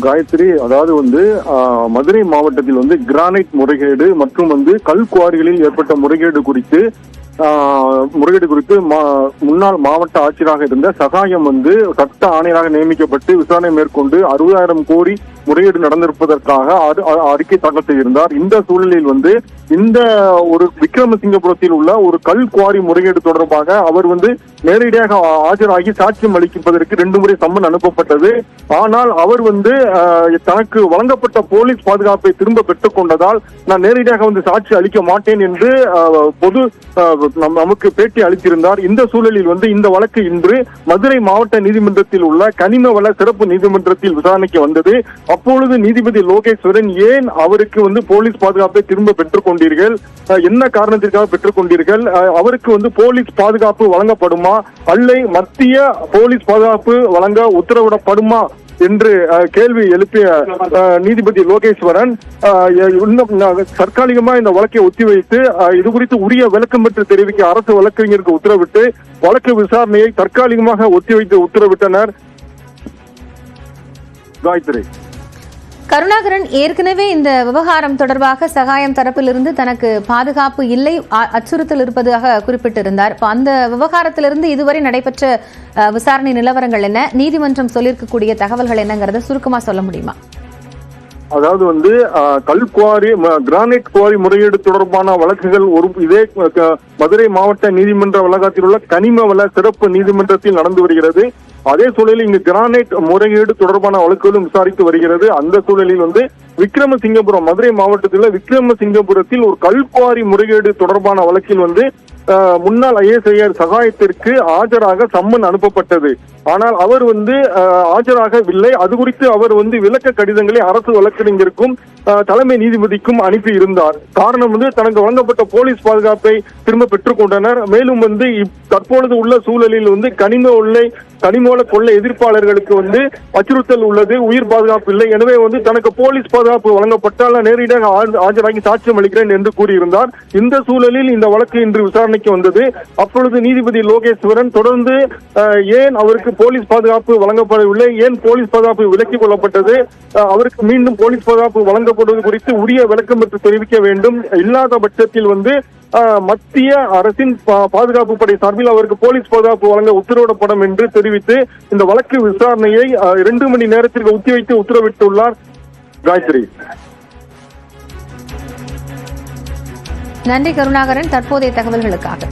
காயத்ரி அதாவது வந்து மதுரை மாவட்டத்தில் வந்து கிரானைட் முறைகேடு மற்றும் வந்து கல் குவாரிகளில் ஏற்பட்ட முறைகேடு குறித்து முறைகேடு குறித்து மா- முன்னாள் மாவட்ட ஆட்சியராக இருந்த சகாயம் வந்து சட்ட ஆணையராக நியமிக்கப்பட்டு விசாரணை மேற்கொண்டு அறுபதாயிரம் கோடி முறைகேடு நடந்திருப்பதற்காக அ- அறிக்கை தாக்கல் செய்திருந்தார். இந்த சூழலில் வந்து இந்த ஒரு விக்ரமசிங்கபுரத்தில் உள்ள ஒரு கல் குவாரி முறைகேடு தொடர்பாக அவர் வந்து நேரடியாக ஆஜராகி சாட்சியம் அளிப்பதற்கு ரெண்டு முறை சம்மன் அனுப்பப்பட்டது. ஆனால் அவர் வந்து தனக்கு வழங்கப்பட்ட போலீஸ் பாதுகாப்பை திரும்ப பெற்றுக் கொண்டதால் நான் நேரடியாக வந்து சாட்சி அளிக்க மாட்டேன் என்று பொது நமக்கு பேட்டி அளித்திருந்தார். இந்த சூழலில் வந்து இந்த வழக்கு இன்று மதுரை மாவட்ட நீதிமன்றத்தில் உள்ள கனிம வள சிறப்பு நீதிமன்றத்தில் விசாரணைக்கு வந்தது. அப்பொழுது நீதிபதி லோகேஸ்வரன் ஏன் அவருக்கு வந்து போலீஸ் பாதுகாப்பை திரும்ப பெற்றுக் கொண்டீர்கள். என்ன காரணத்திற்காக பெற்றுக் கொண்டீர்கள்? அவருக்கு வந்து போலீஸ் பாதுகாப்பு வழங்கப்படுமா? அல்லை மத்திய போலீஸ் பாதுகாப்பு வழங்க உத்தரவிடப்படுமா? என்று கேள்வி எழுப்பிய நீதிபதி லோகேஸ்வரன் தற்காலிகமா இந்த வழக்கை ஒத்திவைத்து இது குறித்து உரிய விளக்கம் பெற்று தெரிவிக்க அரசு வழக்கறிஞருக்கு உத்தரவிட்டு வழக்கு விசாரணையை தற்காலிகமாக ஒத்திவைத்து உத்தரவிட்டனர். காயத்ரி. கருணாகரன் ஏற்கனவே இந்த விவகாரம் தொடர்பாக சகாயம் தரப்பிலிருந்து தனக்கு பாதுகாப்பு இல்லை அச்சுறுத்தல் இருப்பதாக குறிப்பிட்டிருந்தார். இப்போ அந்த விவகாரத்திலிருந்து இதுவரை நடைபெற்ற விசாரணை நிலவரங்கள் என்ன? நீதிமன்றம் சொல்லியிருக்கக்கூடிய தகவல்கள் என்னங்கிறத சுருக்கமா சொல்ல முடியுமா? அதாவது வந்து கல் குவாரி ம- கிரானைட் குவாரி முறையீடு தொடர்பான வழக்குகள் ஒரு இதே க- மதுரை மாவட்ட நீதிமன்ற வளாகத்தில் உள்ள கனிம வள சிறப்பு நீதிமன்றத்தில் நடந்து வருகிறது. அதே சூழலில் இங்கு கிரானைட் முறையீடு தொடர்பான வழக்குகளும் விசாரித்து வருகிறது. அந்த சூழலில் வந்து விக்ரமசிங்கபுரம் மதுரை மாவட்டத்தில் உள்ள விக்ரமசிங்கபுரத்தில் ஒரு கல்குவாரி முறைகேடு தொடர்பான வழக்கில் வந்து முன்னாள் முன்னாள் ஐயர் சகாயத்திற்கு ஆஜராக சம்மன் அனுப்பப்பட்டது. ஆனால் அவர் வந்து ஆஜராகவில்லை. அது குறித்து அவர் வந்து விளக்க கடிதங்களை அரசு வழக்கறிஞருக்கும் தலைமை நீதிபதிக்கும் அனுப்பி இருந்தார் காரணம் வந்து தனக்கு வழங்கப்பட்ட போலீஸ் பாதுகாப்பை திரும்ப பெற்றுக்கொண்டனர் மேலும் வந்து இப்- தற்பொழுது உள்ள சூழலில் வந்து கனிம உள்ளை கனிமோல கொள்ள எதிர்ப்பாளர்களுக்கு வந்து அச்சுறுத்தல் உள்ளது. உயிர் பாதுகாப்பு இல்லை. எனவே வந்து தனக்கு போலீஸ் பாதுகாப்பு பாதுகாப்பு வழங்கப்பட்டால் நேரடியாக ஆஜராகி சாட்சியம் அளிக்கிறேன் என்று கூறியிருந்தார். இந்த சூழலில் இந்த வழக்கு இன்று விசாரணைக்கு வந்தது. அப்பொழுது நீதிபதி லோகேஸ்வரன் தொடர்ந்து ஏன் அவருக்கு போலீஸ் பாதுகாப்பு வழங்கப்படவில்லை? ஏன் போலீஸ் பாதுகாப்பு விலக்கிக் கொள்ளப்பட்டது? அவருக்கு மீண்டும் போலீஸ் பாதுகாப்பு வழங்கப்படுவது குறித்து உரிய விளக்கம் பெற்று தெரிவிக்க வேண்டும். இல்லாத பட்சத்தில் வந்து மத்திய அரசின் பாதுகாப்பு படை சார்பில் அவருக்கு போலீஸ் பாதுகாப்பு வழங்க உத்தரவிடப்படும் என்று தெரிவித்து இந்த வழக்கு விசாரணையை இரண்டு மணி நேரத்திற்கு ஒத்திவைத்து உத்தரவிட்டுள்ளார். காயத்ரி. நன்றி கருணாகரன் தற்போதைய தகவல்களுக்காக.